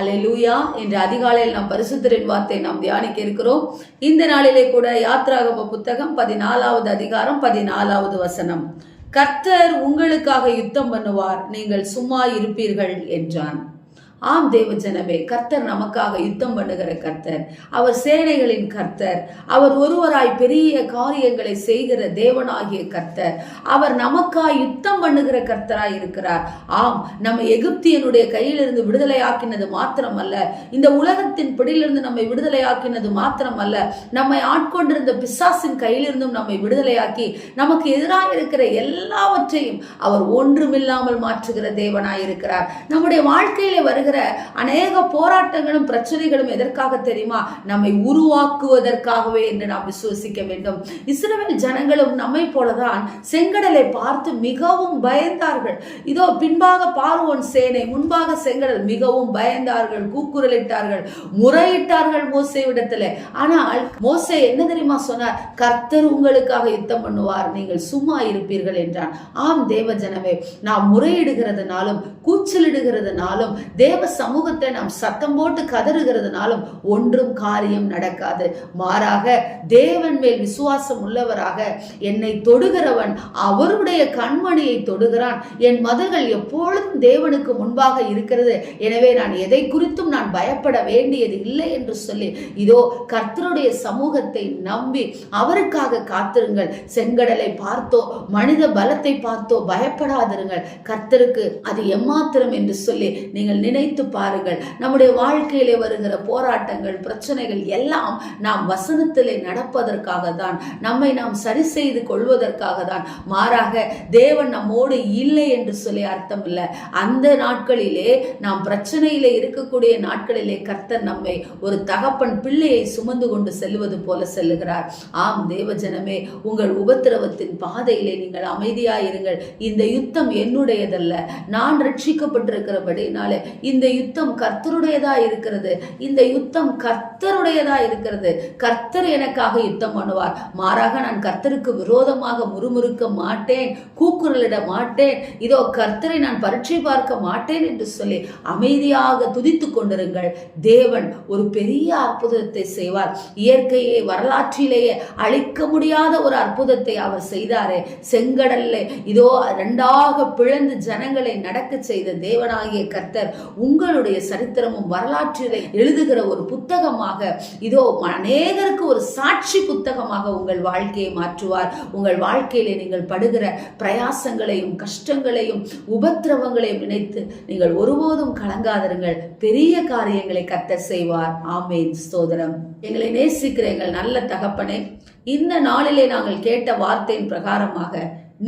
ஹalleluya. என்று அதிகாலையில் நாம் பரிசுத்தரின் வார்த்தை நாம் தியானிக்க இருக்கிறோம். இந்த நாளிலே கூட யாத்ராகம புத்தகம் பதினாலாவது அதிகாரம் பதினாலாவது வசனம். கர்த்தர் உங்களுக்காக யுத்தம் பண்ணுவார். நீங்கள் சும்மா இருப்பீர்கள் என்றான். ஆம் தேவ ஜனமே கர்த்தர் நமக்காக யுத்தம் பண்ணுகிற கர்த்தர். அவர் சேனைகளின் கர்த்தர். அவர் ஒருவராய் பெரிய காரியங்களை செய்கிற தேவனாகிய கர்த்தர். அவர் நமக்காய் யுத்தம் பண்ணுகிற கர்த்தராய் இருக்கிறார். ஆம் நம்ம எகிப்தியனுடைய கையிலிருந்து விடுதலையாக்கினது மாத்திரமல்ல. இந்த உலகத்தின் பிடியிலிருந்து நம்மை விடுதலையாக்கினது மாத்திரமல்ல. நம்மை ஆட்கொண்டிருந்த பிசாசின் கையிலிருந்தும் நம்மை விடுதலையாக்கி நமக்கு எதிராக இருக்கிற எல்லாவற்றையும் அவர் ஒன்றுமில்லாமல் மாற்றுகிற தேவனாய் இருக்கிறார். நம்முடைய வாழ்க்கையில வருகிற அநேக போராட்டங்களும் பிரச்சனைகளும் எதற்காக தெரியுமா? நம்மை உருவாக்குவதற்காகவே என்று நாம் விசுவசிக்க வேண்டும். இஸ்ரவேல் ஜனங்களும் நம்மை போலதான் செங்கடலை பார்த்து மிகவும் பயந்தார்கள். இதோ பின்பாக பார்வோன் சேனை முன்பாக செங்கடல் மிகவும் பயந்தார்கள் கூக்குரலிட்டார்கள் முறையிட்டார்கள் மோசேவிடத்துல ஆனால் மோசே என்ன தெரியுமா சொன்னார்? கர்த்தர் உங்களுக்காக யுத்தம் பண்ணுவார் நீங்கள் சும்மா இருப்பீர்கள் என்றான். ஆம் தேவ ஜனமே நாம் முறையிடுகிறதுனாலும் கூச்சலிடுகிறதுனாலும் தேவ சமூகத்தை நாம் சத்தம் போட்டு கதறுகிறதுனாலும் ஒன்றும் காரியம் நடக்காது. மாறாக தேவன் மேல் விசுவாசம் உள்ளவராக என்னை தொடுகிறவன் அவருடைய கண்மணியை தொடுகிறான். என் மதங்கள் எப்பொழுதும் தேவனுக்கு முன்பாக இருக்கிறது. எனவே நான் எதை குறித்தும் நான் பயப்பட வேண்டியது இல்லை என்று சொல்லி இதோ கர்த்தருடைய சமூகத்தை நம்பி அவருக்காக காத்திருங்கள். செங்கடலை பார்த்தோ மனித பலத்தை பார்த்தோ பயப்படாதிருங்கள். கர்த்தருக்கு அது எம்மாத்திரம் என்று சொல்லி நீங்கள் நினைத்து பாருங்கள். நம்முடைய வாழ்க்கையிலே வருகிற போராட்டங்கள் பிரச்சனைகள் எல்லாம் நாம் வசனத்திலே நடப்பதற்காக தான் நம்மை நாம் சரி செய்து கொள்வதற்காக தான் மாறாக தேவன் நம்மோடு இல்லை என்று சொல்லி அர்த்தம் இல்லை. அந்த நாட்களிலே நாம் பிரச்சனையிலே இருக்கக்கூடிய நாட்களிலே கர்த்தர் நம்மை ஒரு தகப்பன் பிள்ளையை சுமந்து கொண்டு செல்வது போல செல்லுகிறார். ஆம் தேவஜனமே உங்கள் உபத்திரவத்தின் பாதையிலே நீங்கள் அமைதியாயிருங்கள். இந்த யுத்தம் என்னுடையதல்ல. நான் ரட்சிக்கப்பட்டிருக்கிறபடினாலே இந்த இந்த யுத்தம் கர்த்தருடையதா இருக்கிறது. இந்த யுத்தம் கர்த்தருடையதா இருக்கிறது. கர்த்தர் எனக்காக யுத்தம் பண்ணுவார். மாறாக நான் கர்த்தருக்கு விரோதமாக முறுமுறுக்க மாட்டேன் கூக்குரலிட மாட்டேன். இதோ கர்த்தரை நான் பரீட்சை பார்க்க மாட்டேன் என்று சொல்லி அமைதியாக துதித்து கொண்டிருங்கள். தேவன் ஒரு பெரிய அற்புதத்தை செய்வார். இயற்கையை வரலாற்றிலேயே அழிக்க முடியாத ஒரு அற்புதத்தை அவர் செய்தாரே. செங்கடல்ல இதோ ரெண்டாக பிளந்து ஜனங்களை நடக்க செய்த தேவனாகிய கர்த்தர் உங்களுடைய சரித்திரமும் வரலாற்றில் எழுதுகிற ஒரு புத்தகமாக இதோ அநேகருக்கு ஒரு சாட்சி புத்தகமாக உங்கள் வாழ்க்கையை மாற்றுவார். உங்கள் வாழ்க்கையிலே நீங்கள் படுகிற பிரயாசங்களையும் கஷ்டங்களையும் உபத்திரவங்களையும் நினைத்து நீங்கள் ஒருபோதும் கலங்காதிருங்கள். பெரிய காரியங்களை கத்த செய்வார். ஆமேன். ஸ்தோதரம் எங்களை நேசிக்கிற எங்கள் நல்ல தகப்பனே இந்த நாளிலே நாங்கள் கேட்ட வார்த்தையின் பிரகாரமாக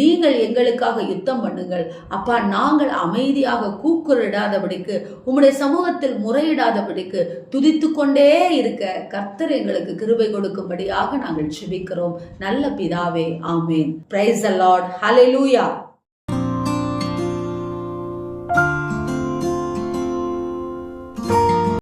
நீங்கள் எங்களுக்காக யுத்தம் பண்ணுங்கள். அப்பா நாங்கள் அமைதியாக கூக்குரலிடாதபடிக்கு உம்முடைய சமூகத்தில் முறையிடாதபடிக்கு துதித்து கொண்டே இருக்க கர்த்தர் எங்களுக்கு கிருபை கொடுக்கும்படியாக நாங்கள் செபிக்கிறோம் நல்ல பிதாவே ஆமேன். Price allot hallelujah